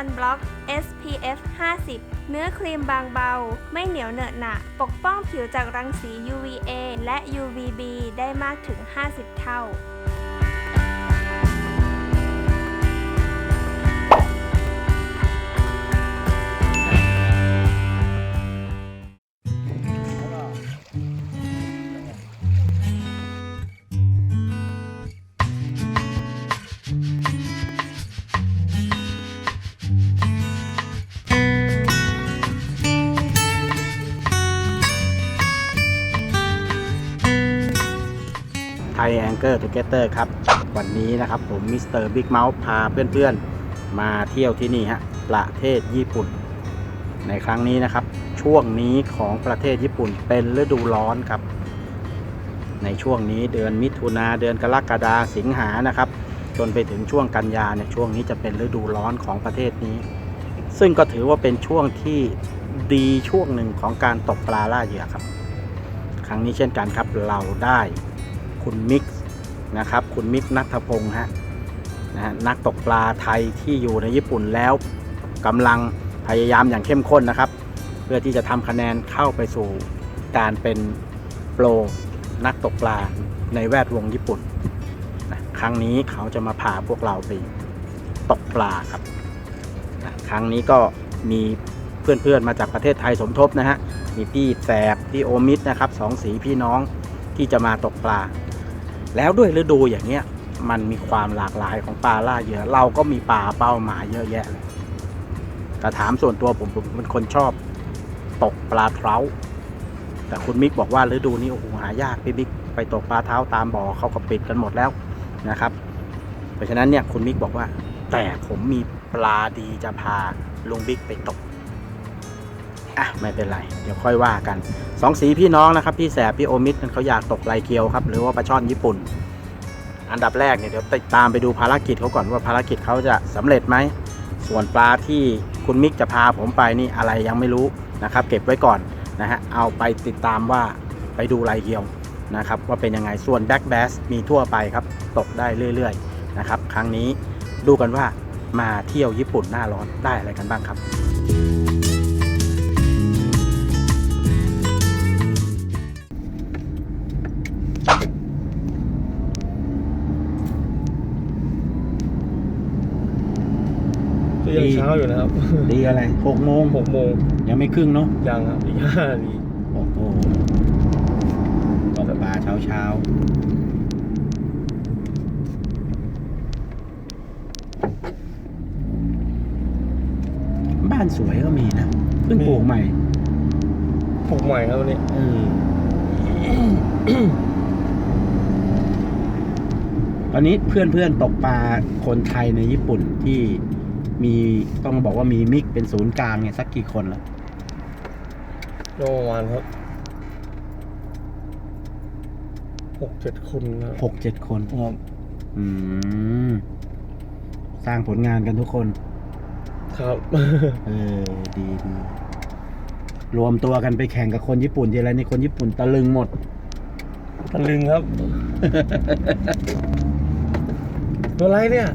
Cooling Sunblock SPF 50 เนื้อครีมบางเบา ไม่เหนียวเหนอะหนะปกป้องผิวจากรังสี UVA และ UVB ได้มากถึง 50 เท่า เกอร์ทูเกเตอร์ครับ วันนี้นะครับผมมิสเตอร์บิ๊กเมาส์พาเพื่อนๆ มาเที่ยวที่นี่ฮะประเทศญี่ปุ่น ในครั้งนี้นะครับ ช่วงนี้ของประเทศญี่ปุ่นเป็นฤดูร้อนครับ ในช่วงนี้เดือนมิถุนาเดือนกรกฎาสิงหานะครับ จนไปถึงช่วงกันยาเนี่ยช่วงนี้จะเป็นฤดูร้อนของประเทศนี้ ซึ่งก็ถือว่าเป็นช่วงที่ดีช่วงหนึ่งของการตกปลาล่าเหยื่อครับ ครั้งนี้เช่นกันครับเราได้คุณมิกซ์ นะครับ คุณมิกซ์นัทพงศ์ฮะนะฮะนักตกปลาไทยที่อยู่ในญี่ปุ่นแล้วกำลังพยายามอย่างเข้มข้นนะครับ เพื่อที่จะทำคะแนนเข้าไปสู่การเป็นโปรนักตกปลาในแวดวงญี่ปุ่นนะครั้งนี้เขาจะมาพาพวกเราไปตกปลาครับนะครั้งนี้ก็มีเพื่อนๆมาจากประเทศไทยสมทบนะฮะมีพี่แสบพี่โอมิดนะครับสองสีพี่น้องที่จะมาตกปลา แล้วด้วยฤดูอย่างเงี้ยมันมีความหลากหลายของปลาล่าเยื่อเราก็มีปลาเป้าหมายเยอะแยะเลยแต่ถามส่วนตัวผมผมเป็นคนชอบตกปลาเท้า แต่คุณมิกบอกว่าฤดูนี้โอ้โหหายากพี่บิ๊กไปตกปลาเท้าตามบ่อเขาก็ปิดกันหมดแล้วนะครับ เพราะฉะนั้นเนี่ยคุณมิกบอกว่า แต่ผมมีปลาดีจะพาลุงบิ๊กไปตก อะไม่เป็นไร เดี๋ยวค่อยว่ากันสองสีพี่น้องนะครับ พี่แสบพี่โอมิดเขาอยากตกไลเกียวครับ หรือว่าปลาช่อนญี่ปุ่น อันดับแรกเนี่ยเดี๋ยวติดตามไปดูภารกิจเขาก่อนว่าภารกิจเขาจะสำเร็จไหม ส่วนปลาที่คุณมิกจะพาผมไปนี่อะไรยังไม่รู้นะครับ เก็บไว้ก่อนนะฮะเอาไปติดตามว่าไปดูไลเกียวนะครับว่าเป็นยังไงส่วนแบ็กแบสมีทั่วไปครับ ตกได้เรื่อยๆนะครับ ครั้งนี้ดูกันว่ามาเที่ยวญี่ปุ่นหน้าร้อนได้อะไรกันบ้างครับ คือยังเช้าอยู่นะครับ ดีอะไรหกโมงหกโมงยังไม่ครึ่งเนาะยังครับอีกห้านาทีโอ้โหตกปลาเช้าเช้าบ้านสวยก็มีนะเพิ่งปลูกใหม่ปลุกใหม่ครับวันนี้เออตอนนี้เพื่อนเพื่อนๆตกปลาคนไทยในญี่ปุ่นที่ มีต้องบอกว่ามีมิกเป็นศูนย์กลางเนี่ยสักกี่คนแล้วก็ประมาณครับหกเจ็ดคนครับหกเจ็ดคน ครับอืม สร้างผลงานกันทุกคน ครับ เออ ดีดีรวมตัวกันไปแข่งกับคนญี่ปุ่นทีไรนี่คนญี่ปุ่นตะลึงหมด ตะลึงครับ ตัวไรเนี่ย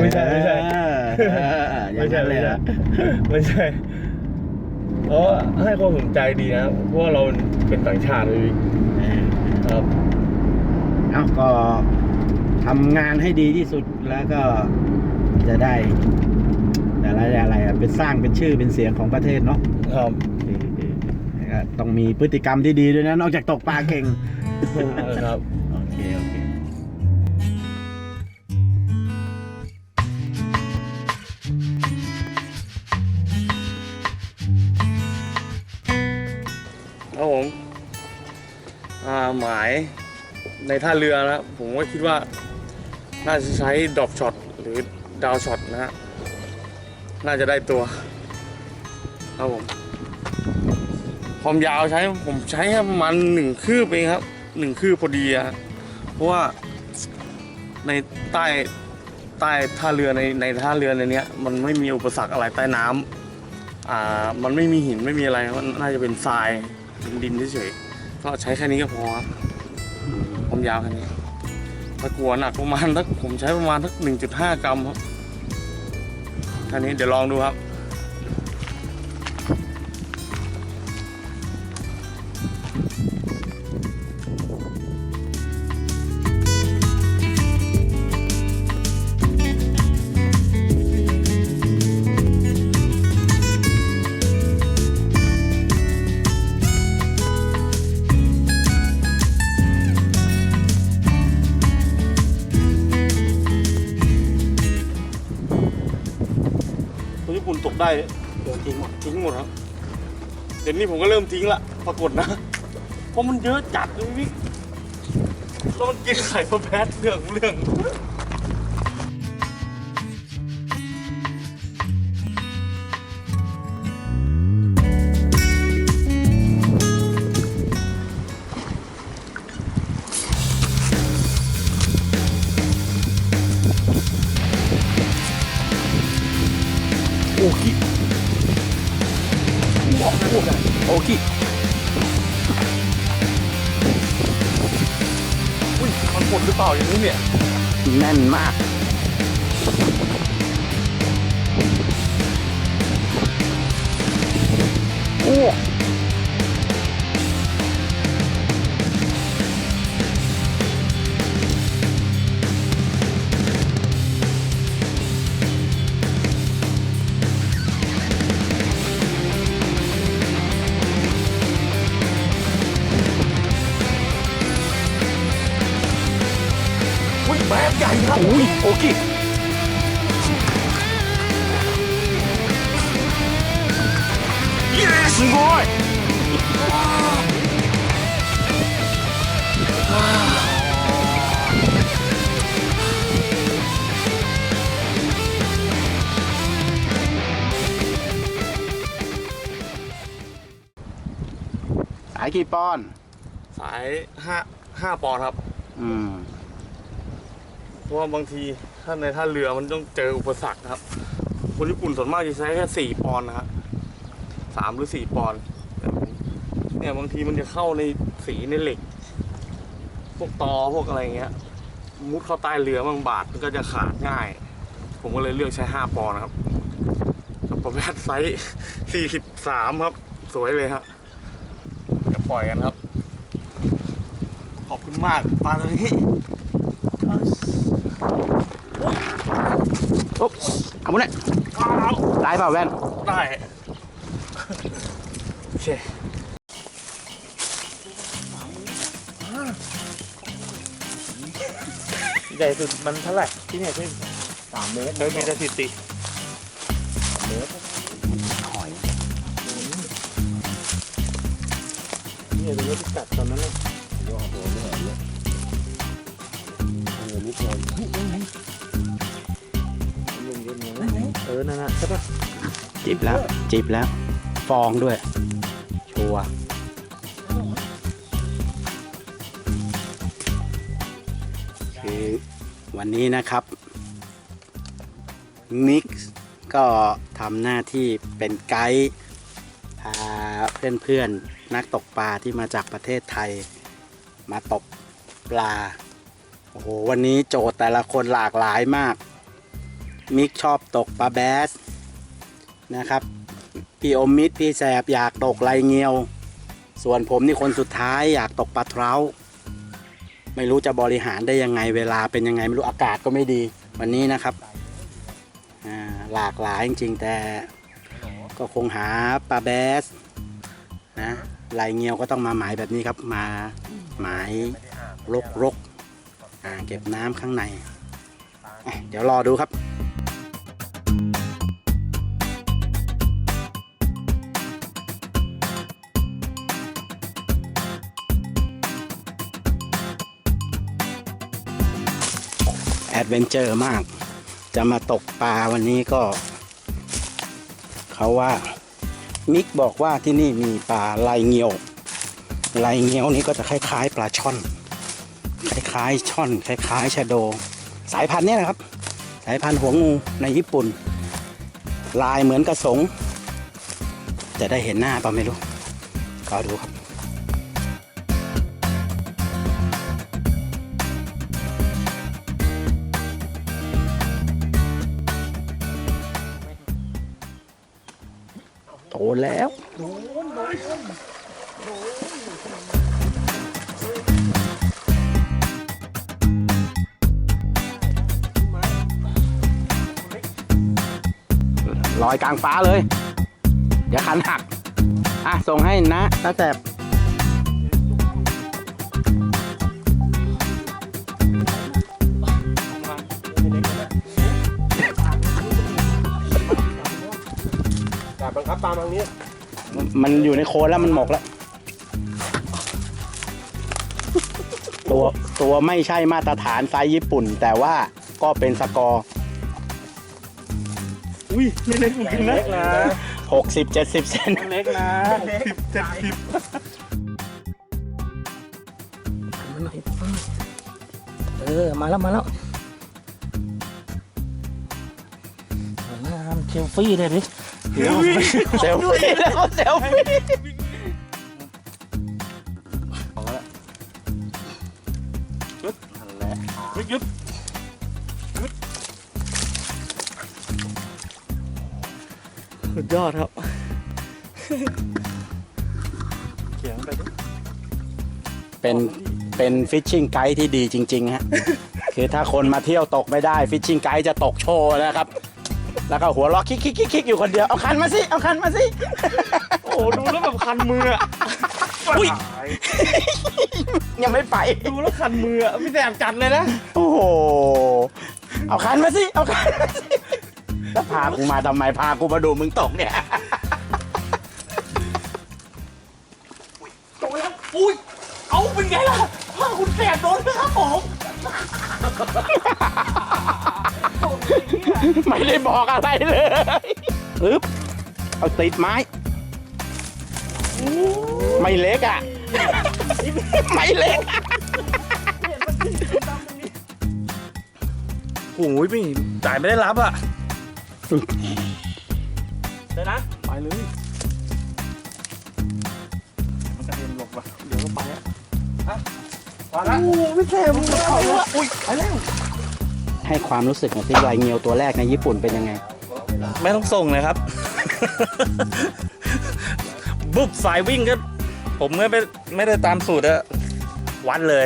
ไม่ใช่ไม่ใช่ เออ อย่างนั้นเลยเหรอไม่ใช่เพราะว่าให้ความสนใจดีนะเพราะว่าเราเป็นต่างชาติเลยเออครับเอาก็ทำงานให้ดีที่สุดแล้วก็จะได้อะไรอะไรอะเป็นสร้างเป็นชื่อเป็นเสียงของประเทศเนาะครับเออเออแล้วก็ต้องมีพฤติกรรมที่ดีด้วยนะ นอกจากตกปลาเก่งครับ หมายในท่าเรือนะครับผมก็คิดว่าน่าจะใช้ดรอปช็อตหรือดาวช็อตนะฮะน่าจะได้ตัวครับผมความยาวใช้ผมใช้ประมาณหนึ่งคืบเองครับหนึ่งคืบพอดีอะเพราะว่าในใต้ใต้ท่าเรือในในท่าเรือในเนี้ยมันไม่มีอุปสรรคอะไรใต้น้ำอ่ามันไม่มีหินไม่มีอะไรมันน่าจะเป็นทรายเป็นดินเฉยๆ ก็ใช้แค่นี้ก็พอครับความยาวแค่นี้ตะกัวหนักประมาณทักผมใช้ประมาณทัก1.5 กรัมครับแค่นี้เดี๋ยวลองดูครับ ดี๋ยวนี้ผมก็เริ่มทิ้งละปรากฏนะ เพราะมันเยอะจัดเลยพี่แล้วมันกินไข่พะแพทเรื่องของเรื่องายกี่ปอนด์สายห้าห้าปอนด์ครับ อืม เพราะว่าบางทีถ้าในท่าเรือมันต้องเจออุปสรรคนะครับ คนญี่ปุ่นส่วนมากจะใช้แค่สี่ปอนด์นะฮะสามหรือสี่ปอนด์แต่ผมเนี่ยบางทีมันจะเข้าในสีในเหล็ก พวกตอพวกอะไรเงี้ย มุดเข้าใต้เรือบางบาดมันก็จะขาดง่าย ผมก็เลยเลือกใช้ห้าปอนด์นะครับกับประเภทไซส์สี่สิบสามครับ สวยเลยฮะจะ ปล่อยกันครับ ขอบคุณมากปลาตัวนี้โอ๊บเอาหมดเลยอ้าวได้เปล่าแว่น ได้โอเคใหญ่สุดมันเท่าไหร่ที่เนี่ยที่สามเมตรเคยมีสถิติห เนี่ยเป็นรถที่ตัดตอนนั้นเลยเออนั่นน่ะใช่ปะจิบแล้ว จิบแล้ว ฟองด้วย ชัวร์คือวันนี้นะครับ มิกซ์ก็ทำหน้าที่เป็นไกด์พาเพื่อนๆ นักตกปลาที่มาจากประเทศไทย มาตกปลา โอ้โห วันนี้โจทย์แต่ละคนหลากหลายมาก มิกชอบตกปลาแบสนะครับ พี่อมมิตรพี่แสบอยากตกไรเงียว ส่วนผมนี่คนสุดท้ายอยากตกปลาเท้า ไม่รู้จะบริหารได้ยังไงเวลาเป็นยังไงไม่รู้อากาศก็ไม่ดีวันนี้นะครับ หลากหลายจริงๆแต่ก็คงหาปลาแบส นะไรเงียวก็ต้องมาหมายแบบนี้ครับ มาหมายรกรกอ่าเก็บน้ำข้างใน เดี๋ยวรอดูครับแอดเวนเจอร์มาก จะมาตกปลาวันนี้ก็ เขาว่า มิกบอกว่าที่นี่มีปลาลายเงียวลายเงียวนี้ก็จะคล้ายๆ ปลาช่อน คล้ายๆช่อนคล้ายๆชะโด สายพันธุ์นี้นะครับ สายพันธุ์หัวงูในญี่ปุ่น ลายเหมือนกระสง จะได้เห็นหน้าเปล่าไม่รู้ก็ดูครับ นแล้ว ลอยกลางฟ้าเลย เดี๋ยวคันหัก อะ ส่งให้นะตาแสบ งคับตามทางนี้มันอยู่ในโคนแล้วมันหมกแล้ว ตัวตัวไม่ใช่มาตรฐานไซส์ญี่ปุ่น แต่ว่าก็เป็นสกอร์อุ้ยไม่เล็กจริงนะเล็กนะ60 70เซนเล็กนะสิบเจ็ดสิบเออ มาแล้วมาแล้ว เซลฟี่เลยดิเซลฟี่แล้วเซลฟี่นั่นแหละยึดยึดสุดยอดครับเขียงไปดิเป็นเป็นฟิชชิงไกด์ที่ดีจริง ๆ ฮะ คือถ้าคนมาเที่ยวตกไม่ได้ฟิชชิงไกด์จะตกโชว์นะครับ แล้วก็หัวเราะคิกคิกคิกคิกอยู่คนเดียว เอาคันมาสิ เอาคันมาสิ โอ้โหดูแล้วแบบคันมืออะอุ๊ย ยังไม่ไป ดูแล้วคันมืออะพี่แสบจัดเลยนะโอ้โห เอาคันมาสิ เอาคันมาสิแล้วพากูมาทำไม พากูมาดูมึงตกเนี่ยโดนแล้วอุ้ยเอาเป็นไงล่ะถ้าคุณแสบโดนนะครับผม ไม่ได้บอกอะไรเลยปึ๊บเอาติดไม้ ไม่เล็กอะ ไม่เล็กอะโอ้ยพี่จ่ายไม่ได้รับอะเดี๋ยวนะ ไปเลย มันกระเด็นหลบว่ะ เดี๋ยวก็ไปอะอะพอละโอ้พี่แสบมึงเอาละอุ้ยไปแล้ว ให้ความรู้สึกของพี่ลายเงียวตัวแรกในญี่ปุ่นเป็นยังไง ไม่ต้องส่งเลยครับ บุบสายวิ่งก็ ผมไม่ไปไม่ได้ตามสูตรอะวัดเลย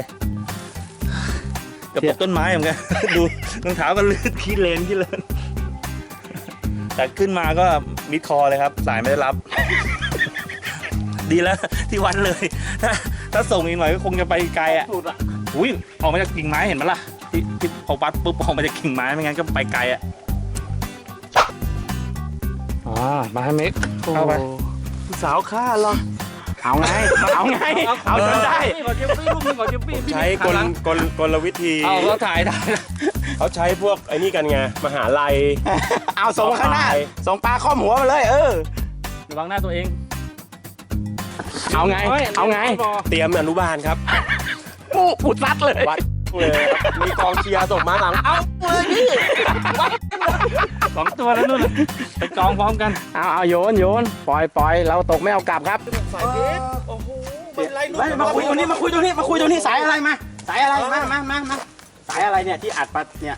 เกับตกต้นไม้เหมือนกันดูรองเท้าก็ลื่นขี้เลนขี้เลนแต่ขึ้นมาก็มิดคอเลยครับ สายไม่ได้รับ ดีแล้วที่วัดเลย ถ้าถ้าส่งอีกหน่อยก็คงจะไปไกลอะสุดอะอุ้ยออกมาจากกิ่งไม้เห็นไหมล่ะ ที่ที่พอปัดปุ๊บออกมาจากกิ่งไม้ไม่งั้นก็ไปไกลอะ อ่ามาให้เมกเอาไปผู้สาวฆ่าเหรอ เอาไง เอาไง เอาจนได้ ขอเจฟฟี่ลูกนึงขอเจฟฟี่พี่ใช้กลกลกลวิธี เอาเราถ่ายได้เขาใช้พวกไอ้นี่กันไง มหาลัย เอาส่งมาข้างหน้า ส่งปลาข้อมหัวมาเลย เออระวังหน้าตัวเอง เอาไง เอาไง เตรียมอนุบาลครับปูปูซัดเลยวัด เลยครับมีกองเชียร์ส่งมาหลัง เอาสองตัวแล้วนู่นน่ะไปกองพร้อมกัน เอาเอาโยนโยนปล่อยปล่อยเราตกไม่เอากลับครับไม่มาคุยตรงนี้มาคุยตรงนี้มาคุยตรงนี้สายอะไรมาสายอะไรมามามามาสายอะไรเนี่ยที่อัดปัดเนี่ย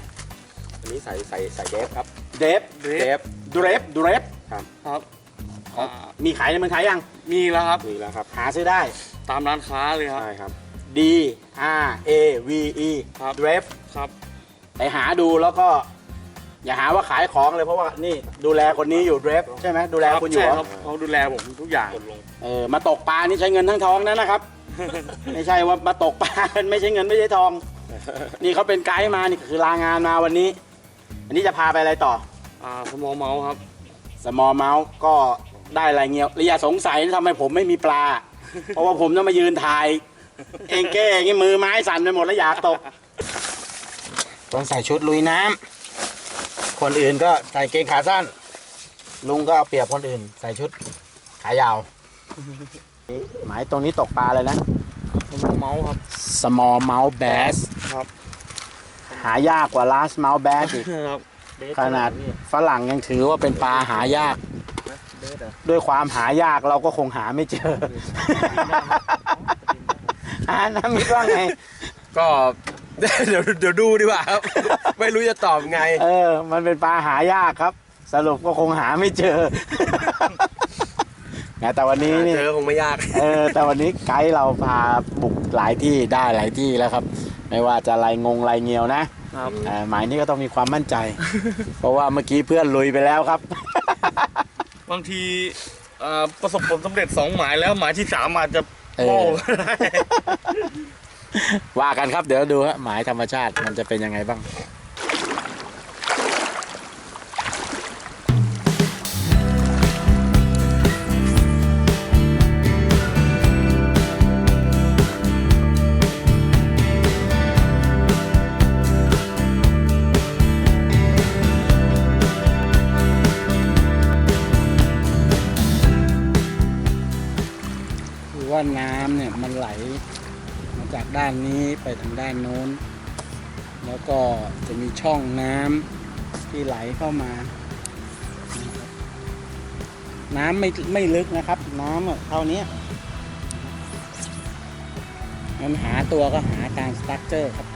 อันนี้ใส่ใส่ใส่เดฟครับ เดฟเดฟดูเรฟดูเรฟครับมีขายในเมืองไทยยังมีแล้วครับ นี่แล้วครับ หาซื้อได้ตามร้านค้าเลยครับ ใช่ครับ D R A V E ครับ Drave ครับ ไปหาดูแล้วก็ อย่าหาว่าขายของเลยเพราะว่านี่ดูแลคนนี้อยู่ Drave ใช่ไหมดูแลคุณอยู่ใช่เหรอครับเขาดูแลผมทุกอย่าง เออมาตกปลานี่ใช้เงินทั้งทองนะนะครับ ไม่ใช่ว่ามาตกปลา ไม่ใช่เงินไม่ใช่ทอง นี่เขาเป็นไกด์มานี่คือลางานมาวันนี้ อันนี้จะพาไปอะไรต่อ อ่าสมอเมาส์ครับ สมอเมาส์ก็ได้อะไรเงี้ยแล้วอย่าสงสัยทำไมผมไม่มีปลา เพราะว่าผมต้องมายืนถ่าย เองแก้อย่างงี้มือไม้สั่นไปหมดแล้วอยากตก ต้องใส่ชุดลุยน้ำคนอื่นก็ใส่เกงขาสั้น ลุงก็เอาเปรียบคนอื่น ใส่ชุดขายาว หมายตรงนี้ตกปลาเลยนะสมอเมาส์ครับ small mouth bass ครับ หายากกว่า large mouth bass อีก ครับขนาดฝรั่งยังถือว่าเป็นปลาหายาก ด้วยความหายากเราก็คงหาไม่เจอ หาน้ำมิตรว่าไง ก็ เดี๋ยวเดี๋ยวดูดีกว่าครับ ไม่รู้จะตอบไง เออ มันเป็นปลาหายากครับ สรุปก็คงหาไม่เจอ นะแต่วันนี้นี่ เจอคงไม่ยาก เออแต่วันนี้ไกด์เราพาบุกหลายที่ได้หลายที่แล้วครับ ไม่ว่าจะลายงงลายเงียวนะครับ เอ่อหมายนี้ก็ต้องมีความมั่นใจ เพราะว่าเมื่อกี้เพื่อนลุยไปแล้วครับ บางทีอ่าประสบผลสำเร็จสองหมายแล้วหมายที่สามอาจจะ เออโป้ก็ได้ ว่ากันครับเดี๋ยวดูฮะหมายธรรมชาติมันจะเป็นยังไงบ้าง ว่าน้ำเนี่ยมันไหลมาจากด้านนี้ไปทางด้านโน้น แล้วก็จะมีช่องน้ำที่ไหลเข้ามา น้ำไม่ไม่ลึกนะครับ น้ำเท่านี้มันหาตัวก็หาการสตั๊กเจอร์ครับ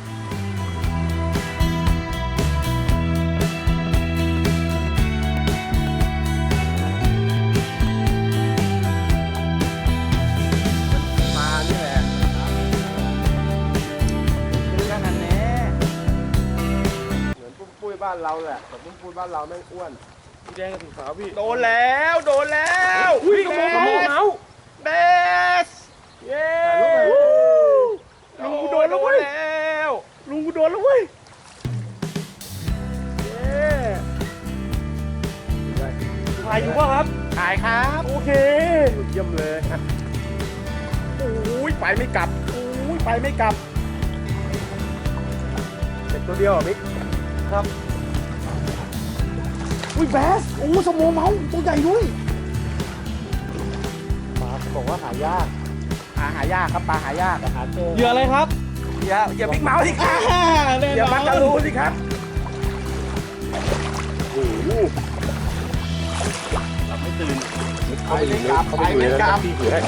บ้านเราแหละแต่ปุ้มปุ้ยบ้านเราแม่งอ้วนพี่แดงกับสีขาวพี่โดนแล้วโดนแล้วอุ้ยกระโมงกระโมงเอาเบสเย้ลุงกูโดนแล้วเว้ยแล้วลุงกูโดนแล้วเว้ยเย้ถ่ายอยู่ป่ะครับถ่ายครับ โอเคเยี่ยมเลยอะโอ้ยไปไม่กลับโอ้ยไปไม่กลับเด็กตัวเดียวอะมิก อุ้ยแบสโอ้สมองเมาตัวใหญ่ด้วยปลาบอกว่าหายากปลาหายากครับปลาหายากแต่หาเจอเหยื่ออะไรครับอย่าอย่าบิ๊กเมาส์สิครับอย่าบักกะลูสิครับโอ้โหไม่ตื่นไปไม่กลับไปไม่กลับพี่ถือให้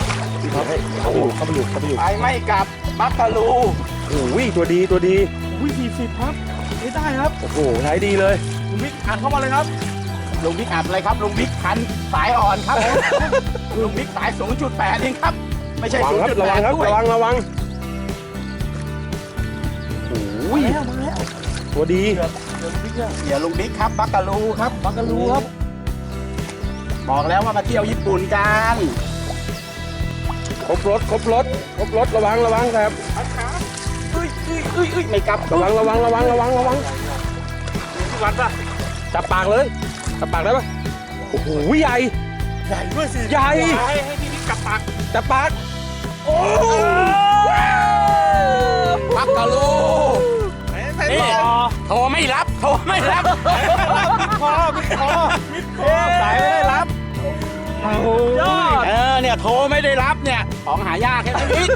พี่ถือให้เข้าไปอยู่เข้าไปอยู่เข้าไปอยู่ไปไม่กลับบักกะลูโอ้ยตัวดีตัวดีอุ้ยสี่สิบครับไม่ได้ครับ โอ้โหใช้ดีเลยคุณมิกอ่านเข้ามาเลยครับ ลุงบิ๊กอัดอะไรครับลุงบิ๊กพันสายอ่อนครับลุงบิ๊กสาย 0.8เองครับ ไม่ใช่ ระวังครับระวัง0.8ครับด้วยระวังระวังโอ้ยตัวดีเดี๋ยวลุงบิ๊กครับบักกะลูครับบักกะลูครับ บอกแล้วว่ามาเที่ยวญี่ปุ่นกันครบรถครบรถครบรถระวังระวังครับเอ้ยเอ้ยเอ้ยเอ้ยไม่กลับระวังระวังระวังระวังระวัง วัดป่ะจับปากเลย จับปากได้ปะโอ้โหใหญ่ใหญ่ด้วยสิใหญ่ให้ให้พี่มิกกลับปากจับปากโอ้บักกะลูนี่โทรไม่รับโทรไม่รับคอมิดคอมิดคอสายไม่ได้รับยอดเออเนี่ยโทรไม่ได้รับเนี่ยของหายากแค่นี้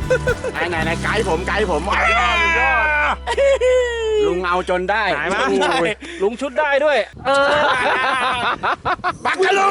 ไหนไหนไหนไกด์ผมไกด์ผมยอดยอด ลุงเอาจนได้หายไหมโอ้ยลุงชุดได้ด้วย เออบักกะลู